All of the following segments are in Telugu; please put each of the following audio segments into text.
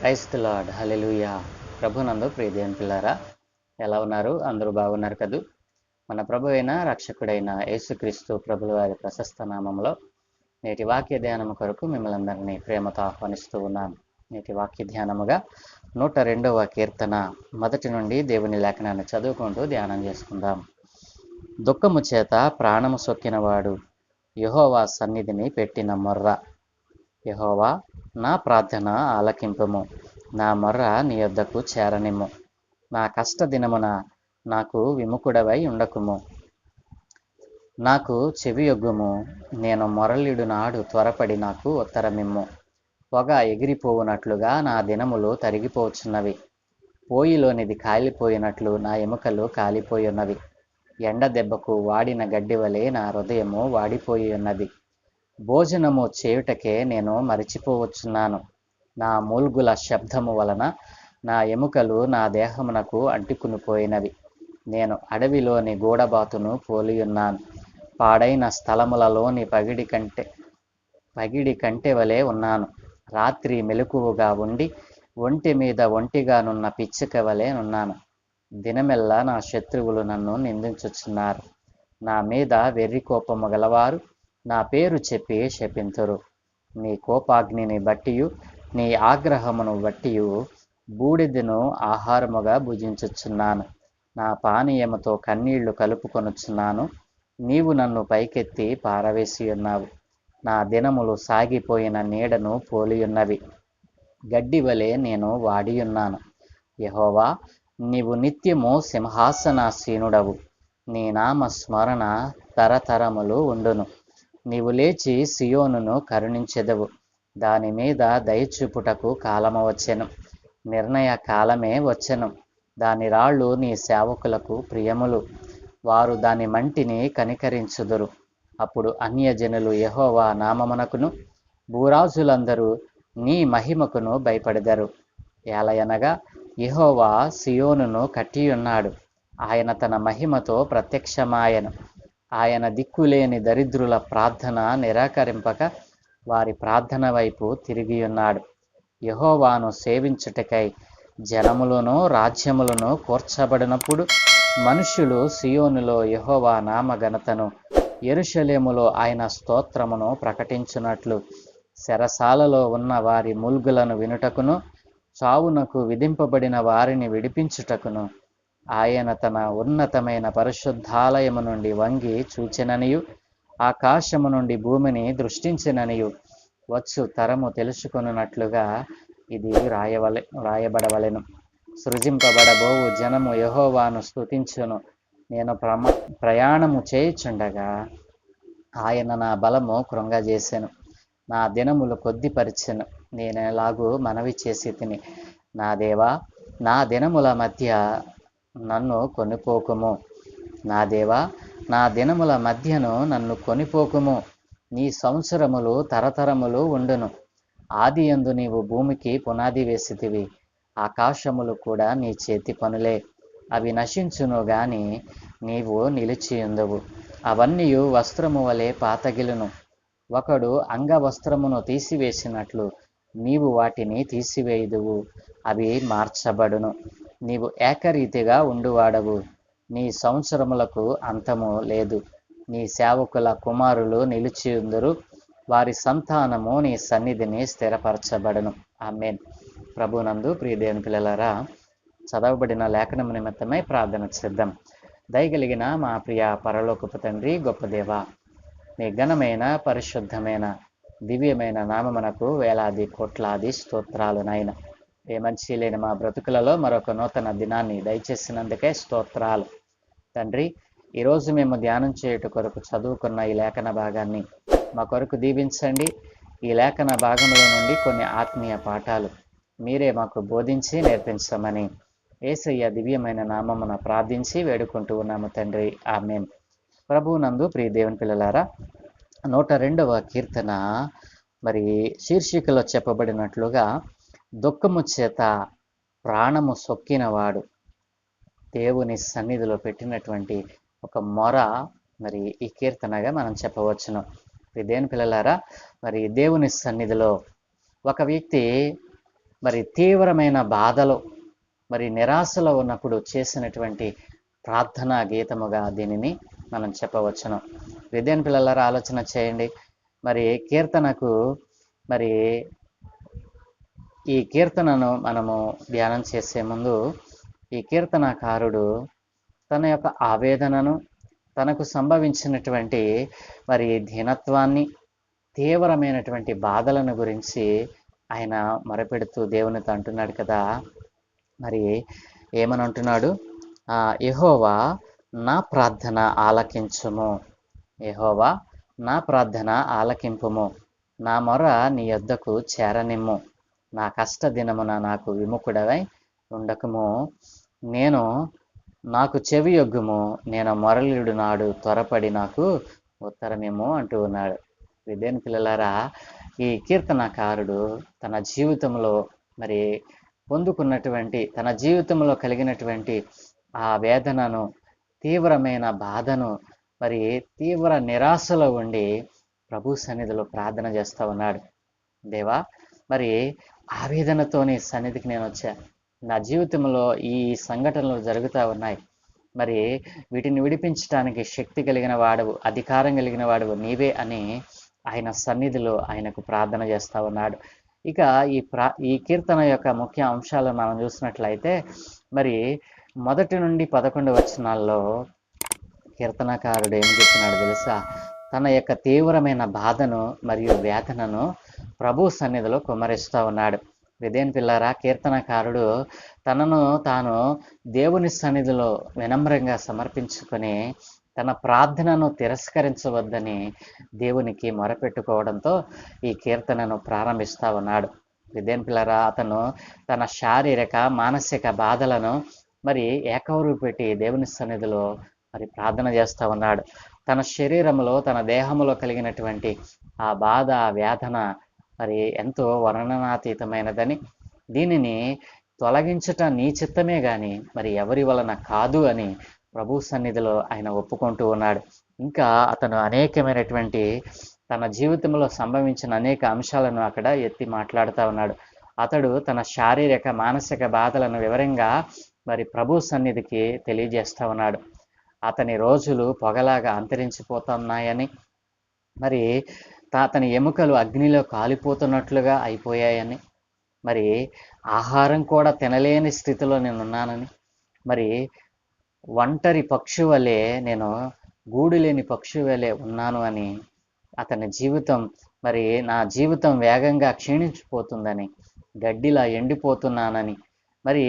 క్రైస్త లాడ్ హలెలుయా ప్రభునందు ప్రియదేవన్ పిల్లారా ఎలా ఉన్నారు? అందరూ బాగున్నారు కదూ? మన ప్రభు అయిన రక్షకుడైన యేసుక్రీస్తు ప్రభుల వారి ప్రశస్త నామంలో నేటి వాక్య ధ్యానము కొరకు మిమ్మల్ని అందరినీ ప్రేమతో ఆహ్వానిస్తూ ఉన్నాను. నేటి వాక్య ధ్యానముగా నూట రెండవ కీర్తన మొదటి నుండి దేవుని లేఖనాన్ని చదువుకుంటూ ధ్యానం చేసుకుందాం. దుఃఖము చేత ప్రాణము సొక్కినవాడు యహోవా సన్నిధిని పెట్టిన మొర్ర. యహోవా నా ప్రార్థన ఆలకింపము. నా మొర్ర నీ యొద్దకు చేరనిము నా కష్ట దినమున నాకు విముకుడవై ఉండకుము. నాకు చెవియొగ్గుము. నేను మొరలిడు నాడు త్వరపడి నాకు ఉత్తరమిమ్ము. పొగ ఎగిరిపోవునట్లుగా నా దినములు తరిగిపోవచ్చున్నవి పోయిలోనిది కాలిపోయినట్లు నా ఎముకలు కాలిపోయి ఉన్నవి ఎండ దెబ్బకు వాడిన గడ్డి వలె నా హృదయము వాడిపోయి ఉన్నది భోజనము చేయుటకే నేను మరిచిపోవచ్చున్నాను. నా మూల్గుల శబ్దము వలన నా ఎముకలు నా దేహమునకు అంటుకునిపోయినవి. నేను అడవిలోని గూడబాతును పోలియున్నాను. పాడైన స్థలములలోని పగిడి కంటే పగిడి కంటే వలె ఉన్నాను. రాత్రి మెలకువగా ఉండి ఒంటి మీద ఒంటిగానున్న పిచ్చుక వలె ఉన్నాను. దినమెల్లా నా శత్రువులు నన్ను నిందించుచున్నారు. నా మీద వెర్రి కోపము గలవారు నా పేరు చెప్పి శపింతురు. నీ కోపాగ్నిని బట్టియు నీ ఆగ్రహమును బట్టియు బూడిదను ఆహారముగా భుజించుచున్నాను. నా పానీయముతో కన్నీళ్ళు కలుపుకొనుచున్నాను. నీవు నన్ను పైకెత్తి పారవేసి ఉన్నావు. నా దినములు సాగిపోయిన నీడను పోలియున్నవి. గడ్డి వలె నేను వాడియున్నాను. యహోవా నీవు నిత్యము సింహాసనాసీనుడవు. నీ నామ స్మరణ తరతరములు ఉండును. నీవు లేచి సియోనును కరుణించెదవు. దాని మీద దయచూపుటకు కాలము వచ్చెను. నిర్ణయ కాలమే వచ్చెను. దాని రాళ్ళు నీ సేవకులకు ప్రియములు. వారు దాని మంటిని కనికరించుదురు. అప్పుడు అన్యజనులు యహోవా నామమునకును భూరాజులందరూ నీ మహిమకును భయపడెదరు. ఏలయనగా యహోవా సియోనును కట్టియున్నాడు. ఆయన తన మహిమతో ప్రత్యక్షమాయను. ఆయన దిక్కులేని దరిద్రుల ప్రార్థన నిరాకరింపక వారి ప్రార్థన వైపు తిరిగి ఉన్నాడు. యహోవాను సేవించుటకై జనములను రాజ్యములను కూర్చబడినప్పుడు మనుష్యులు సియోనులో యహోవా నామఘనతను ఎరుషలేములో ఆయన స్తోత్రమును ప్రకటించున్నట్లు శరసాలలో ఉన్న వారి ముల్గులను వినుటకును చావునకు విధింపబడిన వారిని విడిపించుటకును. ఆయన తన ఉన్నతమైన పరిశుద్ధాలయము నుండి వంగి చూచెననియు ఆకాశము నుండి భూమిని దృష్టించిననియు. వచ్చు తరము తెలుసుకొనున్నట్లుగా ఇది రాయవలె రాయబడవలెను. సృజింపబడబోవు జనము యహోవాను స్థుతించును నేను ప్రమ ప్రయాణము చేయుచుండగా ఆయన నా బలము కృంగజేసెను. నా దినములు కొద్దిపరిచెను. నేను మనవి చేసి తిని. నా దేవా నా దినముల మధ్య నన్ను కొనిపోకుము. నా దేవా నా దినముల మధ్యను నన్ను కొనిపోకుము. నీ సంవత్సరములు తరతరములు ఉండును. ఆది యందు నీవు భూమికి పునాది వేసితివి. ఆకాశములు కూడా నీ చేతి పనులే. అవి నశించును గాని నీవు నిలిచియుందవు అవన్నీ వస్త్రము వలె పాతగిలును. ఒకడు అంగవస్త్రమును తీసివేసినట్లు నీవు వాటిని తీసివేయుదువు. అవి మార్చబడును. నీవు ఏకరీతిగా ఉండువాడవు. నీ సంవత్సరములకు అంతము లేదు. నీ సేవకుల కుమారులు నిలిచియుందురు. వారి సంతానము నీ సన్నిధిని స్థిరపరచబడును. ఆమెన్. ప్రభునందు ప్రియదేవుని పిల్లలారా చదవబడిన లేఖనము నిమిత్తమై ప్రార్థన చేద్దాం. దయగలిగిన మా ప్రియ పరలోకపు తండ్రి గొప్ప దేవ మీ ఘనమైన పరిశుద్ధమైన దివ్యమైన నామమునకు వేలాది కోట్లాది స్తోత్రాలు నాయన. మంచి లేని మా బ్రతుకులలో మరొక నూతన దినాన్ని దయచేసినందుకే స్తోత్రాలు. తండ్రి ఈరోజు మేము ధ్యానం చేయుట కొరకు చదువుకున్న ఈ లేఖన భాగాన్ని మా కొరకు దీవించండి. ఈ లేఖన భాగంలో నుండి కొన్ని ఆత్మీయ పాఠాలు మీరే మాకు బోధించి నేర్పించమని ఏసయ్య దివ్యమైన నామమున ప్రార్థించి వేడుకుంటూ ఉన్నాము తండ్రి. ఆమెన్. ప్రభు నందు ప్రియ దేవుని పిల్లలారా నూట రెండవ కీర్తన మరి శీర్షికలో చెప్పబడినట్లుగా దుఃఖము చేత ప్రాణము సొక్కినవాడు దేవుని సన్నిధిలో పెట్టినటువంటి ఒక మొర మరి ఈ కీర్తనగా మనం చెప్పవచ్చును. దేని పిల్లలారా మరి దేవుని సన్నిధిలో ఒక వ్యక్తి మరి తీవ్రమైన బాధలో మరి నిరాశలో ఉన్నప్పుడు చేసినటువంటి ప్రార్థనా గీతముగా దీనిని మనం చెప్పవచ్చును. విద్యాన్ పిల్లలారా ఆలోచన చేయండి. మరి కీర్తనకు మరి ఈ కీర్తనను మనము ధ్యానం చేసే ముందు ఈ కీర్తనకారుడు తన యొక్క ఆవేదనను తనకు సంభవించినటువంటి మరి దీనత్వాన్ని తీవ్రమైనటువంటి బాధలను గురించి ఆయన మొరపెడుతూ దేవునితో అంటున్నాడు కదా. మరి ఏమని అంటున్నాడు ఎహోవా నా ప్రార్థన ఆలకించుము. ఎహోవా నా ప్రార్థన ఆలకింపుము. నా మొర నీ యొద్దకు చేరనిమ్ము. నా కష్ట దినమున నాకు విముఖుడవై ఉండకము. నేను నాకు చెవి యొగ్గుము నేను మొరలుడు నాడు త్వరపడి నాకు ఉత్తరమేమో అంటూ ఉన్నాడు. విద్యాని పిల్లలారా ఈ కీర్తనకారుడు తన జీవితంలో మరి పొందుకున్నటువంటి తన జీవితంలో కలిగినటువంటి ఆ వేదనను తీవ్రమైన బాధను మరి తీవ్ర నిరాశలో ఉండి ప్రభు సన్నిధిలో ప్రార్థన చేస్తూ ఉన్నాడు. దేవా మరి ఆవేదనతోని సన్నిధికి నేను వచ్చా. నా జీవితంలో ఈ సంఘటనలు జరుగుతూ ఉన్నాయి. మరి వీటిని విడిపించడానికి శక్తి కలిగిన వాడవు అధికారం కలిగిన వాడవు నీవే అని ఆయన సన్నిధిలో ఆయనకు ప్రార్థన చేస్తూ ఉన్నాడు. ఇక ఈ ప్రా ఈ కీర్తన యొక్క ముఖ్య అంశాలు మనం చూసినట్లయితే మరి మొదటి నుండి పదకొండు వచనాల్లో కీర్తనకారుడు ఏం చెప్తున్నాడు తెలుసా? తన యొక్క తీవ్రమైన బాధను మరియు వేదనను ప్రభు సన్నిధిలో కుమరిస్తూ ఉన్నాడు. విదేన్ పిల్లారా కీర్తనకారుడు తనను తాను దేవుని సన్నిధిలో వినమ్రంగా సమర్పించుకొని తన ప్రార్థనను తిరస్కరించవద్దని దేవునికి మొరపెట్టుకోవడంతో ఈ కీర్తనను ప్రారంభిస్తా ఉన్నాడు. విదేన్ పిల్లరా అతను తన శారీరక మానసిక బాధలను మరి ఏకవరు పెట్టి దేవుని సన్నిధిలో మరి ప్రార్థన చేస్తూ ఉన్నాడు. తన శరీరంలో తన దేహంలో కలిగినటువంటి ఆ బాధ వేదన మరి ఎంతో వర్ణనాతీతమైనదని దీనిని తొలగించట నీ చిత్తమే కానీ మరి ఎవరి వలన కాదు అని ప్రభు సన్నిధిలో ఆయన ఒప్పుకుంటూ ఉన్నాడు. ఇంకా అతను అనేకమైనటువంటి తన జీవితంలో సంభవించిన అనేక అంశాలను అక్కడ ఎత్తి మాట్లాడుతూ ఉన్నాడు. అతడు తన శారీరక మానసిక బాధలను వివరంగా మరి ప్రభు సన్నిధికి తెలియజేస్తూ ఉన్నాడు. అతని రోజులు పొగలాగా అంతరించిపోతున్నాయని మరి అతని ఎముకలు అగ్నిలో కాలిపోతున్నట్లుగా అయిపోయాయని. మరి ఆహారం కూడా తినలేని స్థితిలో నేను ఉన్నానని మరి ఒంటరి పక్షి వలె నేను గూడు లేని పక్షి వలె ఉన్నాను అని అతని జీవితం మరి నా జీవితం వేగంగా క్షీణించిపోతుందని గడ్డిలా ఎండిపోతున్నానని మరి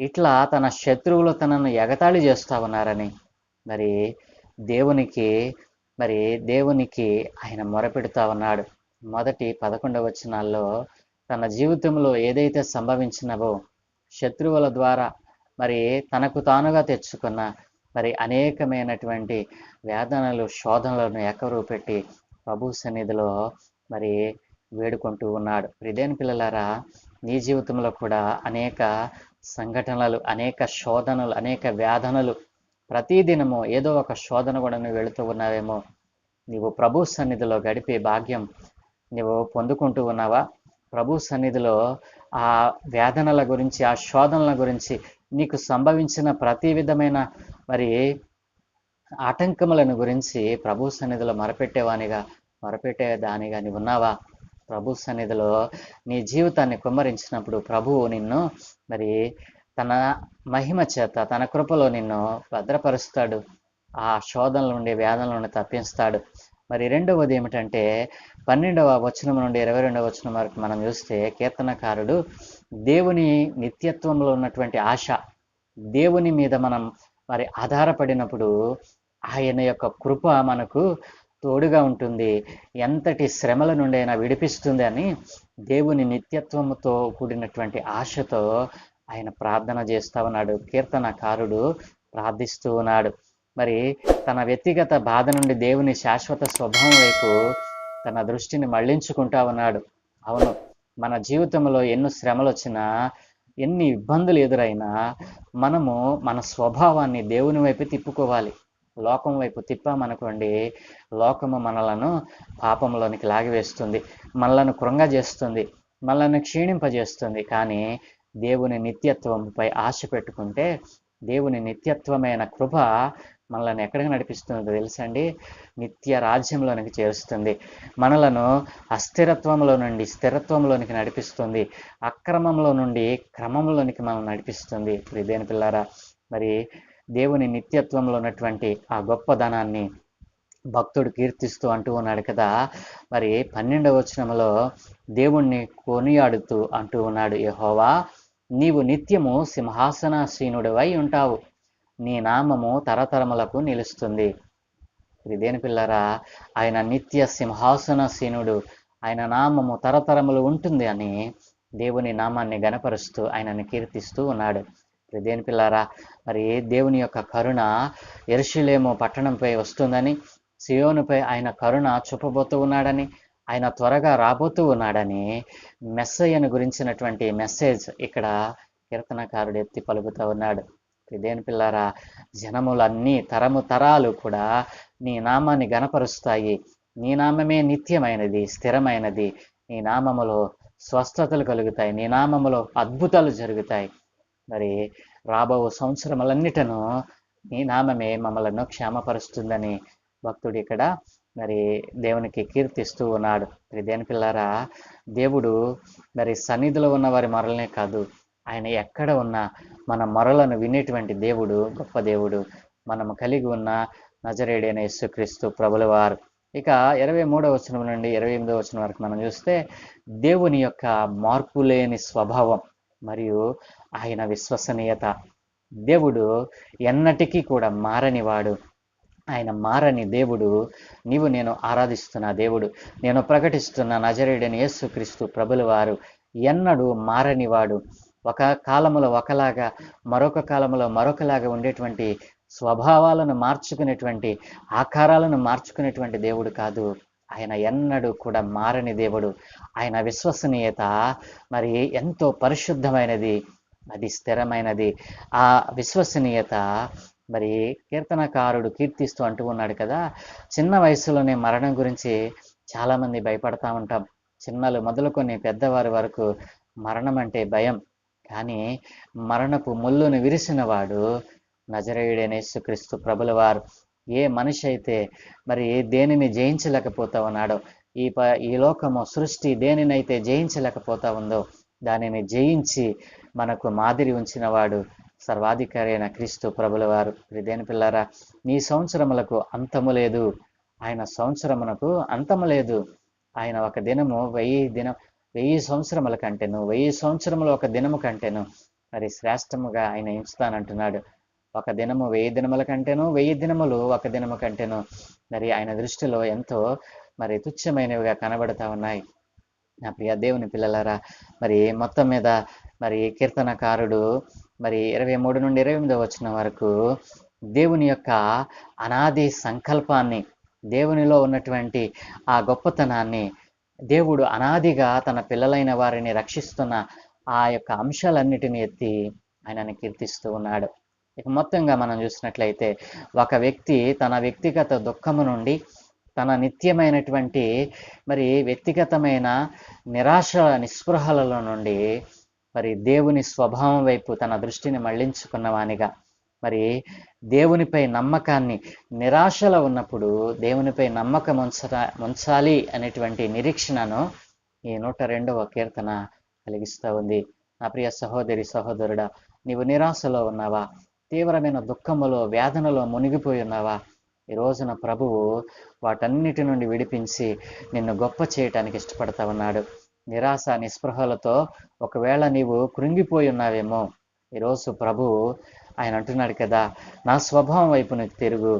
ఇట్లా తన శత్రువులు తనను ఎగతాళి చేస్తా ఉన్నారని మరి దేవునికి మరి దేవునికి ఆయన మొరపెడుతా ఉన్నాడు. మొదటి పదకొండవ వచనాల్లో తన జీవితంలో ఏదైతే సంభవించినవో శత్రువుల ద్వారా మరి తనకు తానుగా తెచ్చుకున్న మరి అనేకమైనటువంటి వేదనలు శోధనలను ఎకరు పెట్టి ప్రభు సన్నిధిలో మరి వేడుకుంటూ ఉన్నాడు. ప్రిదేని పిల్లలారా నీ జీవితంలో కూడా అనేక సంఘటనలు అనేక శోధనలు అనేక వేదనలు ప్రతిదినము ఏదో ఒక శోధన కూడా నువ్వు వెళుతూ ఉన్నావేమో. నీవు ప్రభు సన్నిధిలో గడిపే భాగ్యం నువ్వు పొందుకుంటూ ఉన్నావా? ప్రభు సన్నిధిలో ఆ వేదనల గురించి ఆ శోధనల గురించి నీకు సంభవించిన ప్రతి విధమైన మరి ఆటంకములను గురించి ప్రభు సన్నిధిలో మరపెట్టేవానిగా మరపెట్టే దానిగా నీవు ఉన్నావా? ప్రభు సన్నిధిలో నీ జీవితాన్ని కుమ్మరించినప్పుడు ప్రభువు నిన్ను మరి తన మహిమ చేత తన కృపలో నిన్ను భద్రపరుస్తాడు. ఆ శోధనల నుండి వేదనల నుండి తప్పిస్తాడు మరి రెండవది ఏమిటంటే పన్నెండవ వచనం నుండి ఇరవై రెండవ వచనం వరకు మనం చూస్తే కీర్తనకారుడు దేవుని నిత్యత్వంలో ఉన్నటువంటి ఆశ దేవుని మీద మనం మరి ఆధారపడినప్పుడు ఆయన యొక్క కృప మనకు తోడుగా ఉంటుంది. ఎంతటి శ్రమల నుండి అయినా విడిపిస్తుంది అని దేవుని నిత్యత్వముతో కూడినటువంటి ఆశతో ఆయన ప్రార్థన చేస్తా ఉన్నాడు కీర్తనకారుడు ప్రార్థిస్తూ ఉన్నాడు. మరి తన వ్యక్తిగత బాధ నుండి దేవుని శాశ్వత స్వభావం వైపు తన దృష్టిని మళ్ళించుకుంటా ఉన్నాడు. అవును మన జీవితంలో ఎన్నో శ్రమలు వచ్చినా ఎన్ని ఇబ్బందులు ఎదురైనా మనము మన స్వభావాన్ని దేవుని వైపు తిప్పుకోవాలి. లోకం వైపు తిప్పామనుకోండి లోకము మనలను పాపంలోనికి లాగివేస్తుంది మనలను కృంగజేస్తుంది మనల్ని క్షీణింపజేస్తుంది. కానీ దేవుని నిత్యత్వంపై ఆశ పెట్టుకుంటే దేవుని నిత్యత్వమైన కృప మనల్ని ఎక్కడికి నడిపిస్తుందో తెలుసండి నిత్య రాజ్యంలోనికి చేరుస్తుంది. మనలను అస్థిరత్వంలో నుండి స్థిరత్వంలోనికి నడిపిస్తుంది. అక్రమంలో నుండి క్రమంలోనికి మనం నడిపిస్తుంది. ఇదేని పిల్లారా మరి దేవుని నిత్యత్వంలో ఉన్నటువంటి ఆ గొప్పదనాన్ని భక్తుడు కీర్తిస్తూ అంటూ ఉన్నాడు కదా. మరి పన్నెండవ వచనంలో దేవుణ్ణి కొనియాడుతూ అంటూ ఉన్నాడు యహోవా. నీవు నిత్యము సింహాసనాసీనుడివై ఉంటావు. నీ నామము తరతరములకు నిలుస్తుంది. ఇదేని పిల్లరా? ఆయన నిత్య సింహాసనసీనుడు. ఆయన నామము తరతరములు ఉంటుంది అని దేవుని నామాన్ని గనపరుస్తూ ఆయనని కీర్తిస్తూ ఉన్నాడు. దేని పిల్లారా? మరి దేవుని యొక్క కరుణ ఎరుషులేము పట్టణంపై వస్తుందని సియోనుపై ఆయన కరుణ చూపబోతూ ఉన్నాడని ఆయన త్వరగా రాబోతూ ఉన్నాడని మెస్సయ్యను గురించినటువంటి మెసేజ్ ఇక్కడ కీర్తనకారుడు ఎత్తి పలుకుతూ ఉన్నాడు. ఇదేని పిల్లారా జనములన్నీ తరము తరాలు కూడా నీ నామాన్ని గనపరుస్తాయి నీ నామమే నిత్యమైనది స్థిరమైనది. నీ నామములో స్వస్థతలు కలుగుతాయి. నీ నామములో అద్భుతాలు జరుగుతాయి. మరి రాబో సంవత్సరములన్నిటను నీ నామమే మమ్మలను క్షేమపరుస్తుందని భక్తుడు ఇక్కడ మరి దేవునికి కీర్తిస్తూ ఉన్నాడు. మరి దేని పిల్లారా దేవుడు మరి సన్నిధిలో ఉన్న వారి మరలనే కాదు ఆయన ఎక్కడ ఉన్నా మన మరలను వినేటువంటి దేవుడు గొప్ప దేవుడు మనము కలిగి ఉన్న నజరేడైన యేసుక్రీస్తు ప్రభుల వారు ఇక ఇరవై మూడవ వచనం నుండి ఇరవై ఎనిమిదవ వచనం వరకు మనం చూస్తే దేవుని యొక్క మార్పు లేని స్వభావం మరియు ఆయన విశ్వసనీయత. దేవుడు ఎన్నటికీ కూడా మారనివాడు. ఆయన మారని దేవుడు. నీవు నేను ఆరాధిస్తున్న దేవుడు. నేను ప్రకటిస్తున్న నజరేడని యేసుక్రీస్తు ప్రభుల వారు ఎన్నడూ మారనివాడు. ఒక కాలములో ఒకలాగా మరొక కాలంలో మరొకలాగా ఉండేటువంటి స్వభావాలను మార్చుకునేటువంటి ఆకారాలను మార్చుకునేటువంటి దేవుడు కాదు. ఆయన ఎన్నడూ కూడా మారని దేవుడు. ఆయన విశ్వసనీయత మరి ఎంతో పరిశుద్ధమైనది. అది స్థిరమైనది. ఆ విశ్వసనీయత మరి కీర్తనకారుడు కీర్తిస్తూ అంటూ ఉన్నాడు కదా చిన్న వయసులోనే మరణం గురించి చాలామంది భయపడతా ఉంటాం. చిన్నలు మొదలుకొని పెద్దవారి వరకు మరణం అంటే భయం. కానీ మరణపు ముళ్ళును విరిసిన వాడు నజరేయుడైన యేసుక్రీస్తు ప్రభుల వారు ఏ మనిషి అయితే మరి దేనిని జయించలేకపోతా ఉన్నాడో ఈ ప ఈ లోకము సృష్టి దేనినైతే జయించలేకపోతా ఉందో దానిని జయించి మనకు మాదిరి ఉంచినవాడు సర్వాధికారి అయిన క్రీస్తు ప్రభుల వారు దేని పిల్లారా నీ సంవత్సరములకు అంతము లేదు. ఆయన సంవత్సరమునకు అంతము లేదు. ఆయన ఒక దినము వెయ్యి దినం వెయ్యి సంవత్సరముల కంటేను వెయ్యి సంవత్సరములు ఒక దినము కంటేను. మరి శ్రేష్టముగా ఆయన ఎంచుతానంటున్నాడు ఒక దినము వెయ్యి దినముల కంటేను వెయ్యి దినములు ఒక దినము కంటేను. మరి ఆయన దృష్టిలో ఎంతో మరి తుచ్చమైనవిగా కనబడతా ఉన్నాయి. నా ప్రియ దేవుని పిల్లలారా మరి మొత్తం మీద మరి కీర్తనకారుడు మరి ఇరవై మూడు నుండి ఇరవై ఎనిమిదో వచ్చిన వరకు దేవుని యొక్క అనాది సంకల్పాన్ని దేవునిలో ఉన్నటువంటి ఆ గొప్పతనాన్ని దేవుడు అనాదిగా తన పిల్లలైన వారిని రక్షిస్తున్న ఆ యొక్క అంశాలన్నిటిని ఎత్తి ఆయనని కీర్తిస్తూ ఉన్నాడు. ఇక మొత్తంగా మనం చూసినట్లయితే ఒక వ్యక్తి తన వ్యక్తిగత దుఃఖము నుండి తన నిత్యమైనటువంటి మరి వ్యక్తిగతమైన నిరాశ నిస్పృహలలో నుండి మరి దేవుని స్వభావం వైపు తన దృష్టిని మళ్ళించుకున్నవానిగా. మరి దేవునిపై నమ్మకాన్ని నిరాశలో ఉన్నప్పుడు దేవునిపై నమ్మకం ఉంచట ఉంచాలి అనేటువంటి నిరీక్షణను ఈ నూట రెండవ కీర్తన కలిగిస్తూ ఉంది. నా ప్రియ సహోదరి సహోదరుడా నీవు నిరాశలో ఉన్నావా? తీవ్రమైన దుఃఖములో వేదనలో మునిగిపోయి ఉన్నావా? ఈ రోజున ప్రభువు వాటన్నిటి నుండి విడిపించి నిన్ను గొప్ప చేయటానికి ఇష్టపడతా ఉన్నాడు. నిరాశ నిస్పృహలతో ఒకవేళ నీవు కృంగిపోయి ఉన్నావేమో ఈరోజు ప్రభువు ఆయన అంటున్నాడు కదా నా స్వభావం వైపు నీకు తిరుగు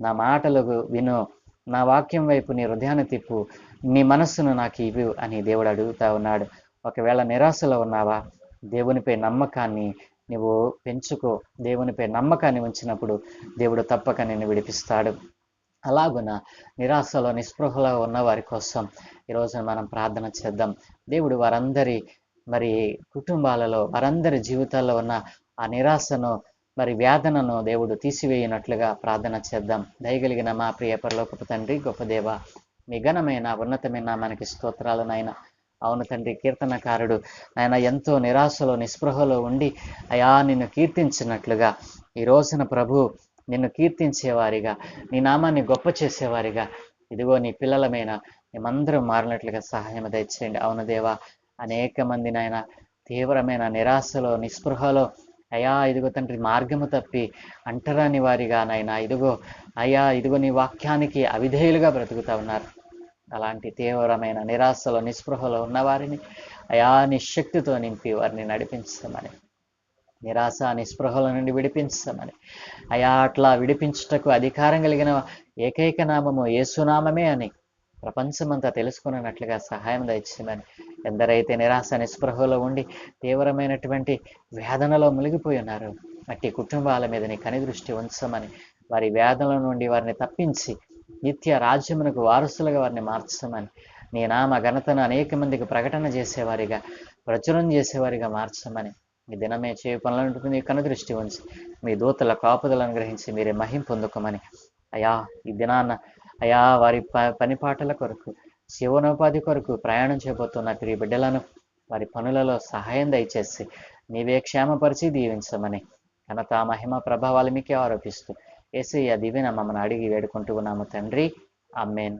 నా మాటలు విను నా వాక్యం వైపు నీ హృదయాన్ని తిప్పు నీ మనస్సును నాకు ఇవ్వు అని దేవుడు అడుగుతా ఉన్నాడు. ఒకవేళ నిరాశలో ఉన్నావా దేవునిపై నమ్మకాన్ని నువ్వు పెంచుకో. దేవునిపై నమ్మకాన్ని ఉంచినప్పుడు దేవుడు తప్పక నిన్ను విడిపిస్తాడు. అలాగున నిరాశలో నిస్పృహలో ఉన్న వారి కోసం ఈరోజు మనం ప్రార్థన చేద్దాం. దేవుడు వారందరి మరి కుటుంబాలలో వారందరి జీవితాల్లో ఉన్న ఆ నిరాశను మరి వేదనను దేవుడు తీసివేయనట్లుగా ప్రార్థన చేద్దాం. దయగలిగిన మా ప్రియ పరలోకపు తండ్రి గొప్ప దేవ మీ ఘనమైన ఉన్నతమైన మనకి స్తోత్రాలనైనా అవును తండ్రి కీర్తనకారుడు. ఆయన ఎంతో నిరాశలో నిస్పృహలో ఉండి అయా నిన్ను కీర్తించినట్లుగా. ఈ రోజున ప్రభు నిన్ను కీర్తించేవారిగా నీ నామాన్ని గొప్ప చేసేవారిగా. ఇదిగో నీ పిల్లలమైన మేమందరం మారినట్లుగా సహాయం దయచేయండి. అవును దేవా అనేక మంది నాయన తీవ్రమైన నిరాశలో నిస్పృహలో అయా ఇదిగో తండ్రి మార్గము తప్పి అంటరాని వారిగా నాయనా ఇదిగో అయా ఇదిగో నీ వాక్యానికి అవిధేయులుగా బ్రతుకుతా ఉన్నారు. అలాంటి తీవ్రమైన నిరాశలో నిస్పృహలో ఉన్న వారిని అయా నిశక్తితో నింపి వారిని నడిపించమని. నిరాశ నిస్పృహల నుండి విడిపించమని. అయా అట్లా విడిపించుటకు అధికారం కలిగిన ఏకైక నామము ఏసునామమే అని ప్రపంచమంతా తెలుసుకున్నట్లుగా సహాయం దయచేయమని. ఎందరైతే నిరాశ నిస్పృహలో ఉండి తీవ్రమైనటువంటి వేదనలో మునిగిపోయి ఉన్నారు అట్టి కుటుంబాల మీద నీ కనిదృష్టి ఉంచమని వారి వేదనల నుండి వారిని తప్పించి నిత్య రాజ్యమునకు వారసులుగా వారిని మార్చమని నీ నామ ఘనతను అనేక మందికి ప్రకటన చేసేవారిగా ప్రచురం చేసేవారిగా మార్చమని ఈ దినమే చేయ పనులను కనుదృష్టి ఉంచి మీ దూతల కాపుదలను గ్రహించి మీరే మహిం పొందుకోమని. అయా ఈ దినాన అయా వారి ప పనిపాటల కొరకు జీవనోపాధి కొరకు ప్రయాణం చేయబోతున్న ప్రియ బిడ్డలను వారి పనులలో సహాయం దయచేసి నీవే క్షేమపరిచి దీవించమని. ఘనత మహిమ ప్రభావాలు మీకే ఆరోపిస్తూ ఏసయ్య దివ్యన మమ్మల్ని అడిగి వేడుకుంటూ ఉన్నాము తండ్రి. అమ్మేన్